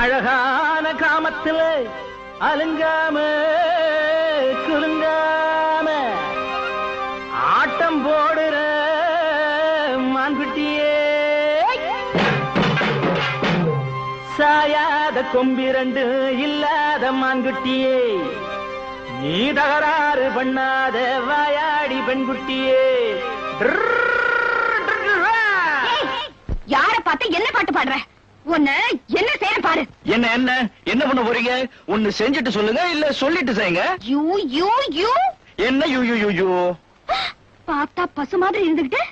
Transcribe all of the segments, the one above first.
அழகான காமத்தில் அலுங்காம குலுங்காம ஆட்டம் போடுற மான்குட்டியே சாயாத கொம்பிரண்டு இல்லாத மான்குட்டியே நீ தகராறு பண்ணாத வாயாடி பெண்குட்டியே. யார பார்த்து என்ன பாட்டு பாடுற உன்னை என்ன செய்ய பாரு. என்ன என்ன? என்ன பண்ண போறீங்க? ஒண்ணு செஞ்சுட்டு சொல்லுங்க இல்ல சொல்லிட்டு செய்யுங்க. You you you. என்ன யூ யூ யூ யூ? பார்த்தா பசு மாதிரி இருந்துகிட்டு.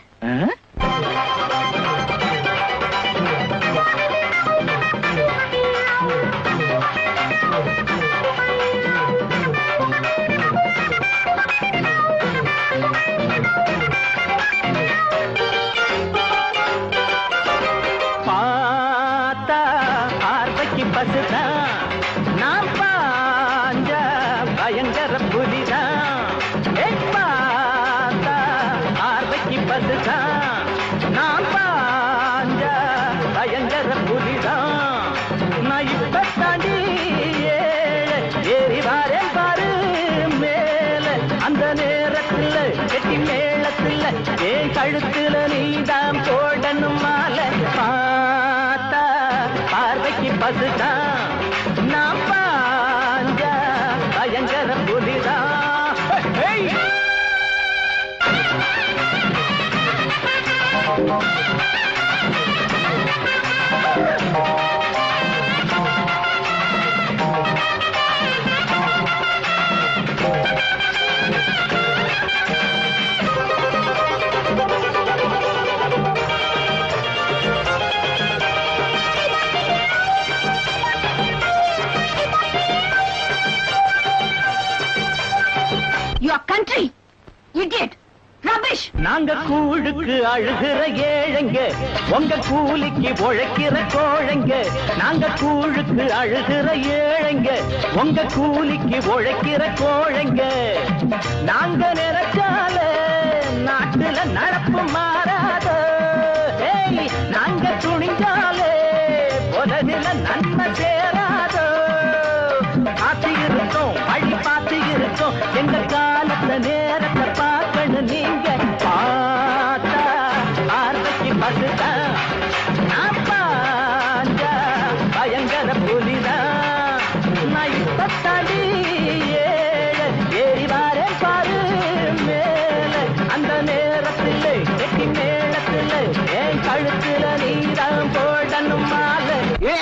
பயங்கர புலிதான் ஏய், பார்த்தா பார்வைக்கு பசுதான் நான் பாஞ்ச பயங்கர புலிதான் நான் இப்ப தாண்டி ஏழை, ஏறி வாரேன் பாரு. மேல அந்த நேரத்தில் கெட்டி மேளத்தில் ஏன் கழுத்துல நீதான் போடணும் மாலை பார்த்தா பார்வைக்கு பதுதான் யுவர் கண்ட்ரி இடியட் ரபிஷ் நாங்க கூழுக்கு அழுகிற ஏழைங்க. உங்க கூலிக்கு உழைக்கிற கோழைங்க. நாங்க கூழுக்கு அழுகிற ஏழைங்க. உங்க கூலிக்கு உழைக்கிற கோழைங்க. நாங்க நினைச்சால நாட்டுல நடப்பு பார்வைக்கு நான் பாஞ்ச பயங்கர புலிதான் நான் ஏறி வாரேன் பாரு மேல. அந்த நேரத்தில் கெட்டி மேளத்தில் என் கழுத்துல நீதான் போடணும் ஏ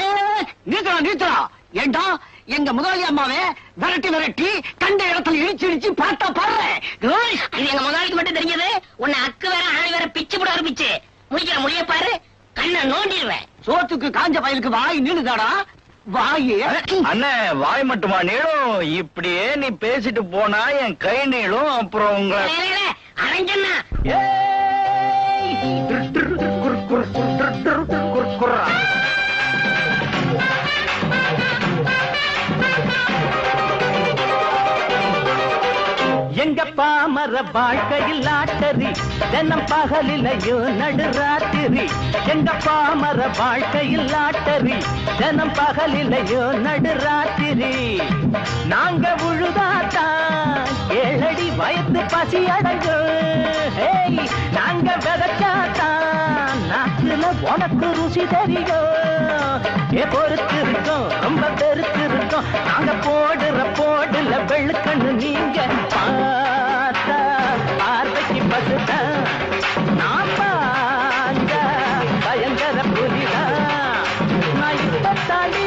நீத்தரா நீத்தரா ஏண்டா எங்க முதலாளி அம்மாவே விரட்டி விரட்டி கண்ட இடத்துல இடிச்சு இடிச்சு பார்த்தா பாரு இது எங்க முதலாளிக்கு மட்டும் தெரிஞ்சது உன்னை பயலுக்கு வாய் நீளுதாடா? வாயே. அண்ணே வாய் மட்டுமா நீளும்? இப்படியே நீ பேசிட்டு போனா என் கை நீளும் அப்புறம் உங்க அரஞ்சண்ணா. எங்க பாமர வாழ்க்கையில் லாட்டரி தினம் பகலிலையோ நடுராத்திரி. எங்க பாமர வாழ்க்கையில் லாட்டரி தினம் பகலிலையோ நடுராத்திரி. நாங்க உழுதாத்தான் ஏழடி வயது பசி அடங்கும் நாங்க விதைச்சாத்தான் நாட்டுல உனக்கு ருசி தெரியும். ஏ பொறுத்து இருக்கோம் ரொம்ப பெருத்து இருக்கோம் நாங்க போடுற போடுல வெளுக்கண்ணு நீங்க. நான் பயங்கர புலிதான். நான் இப்ப தாண்டி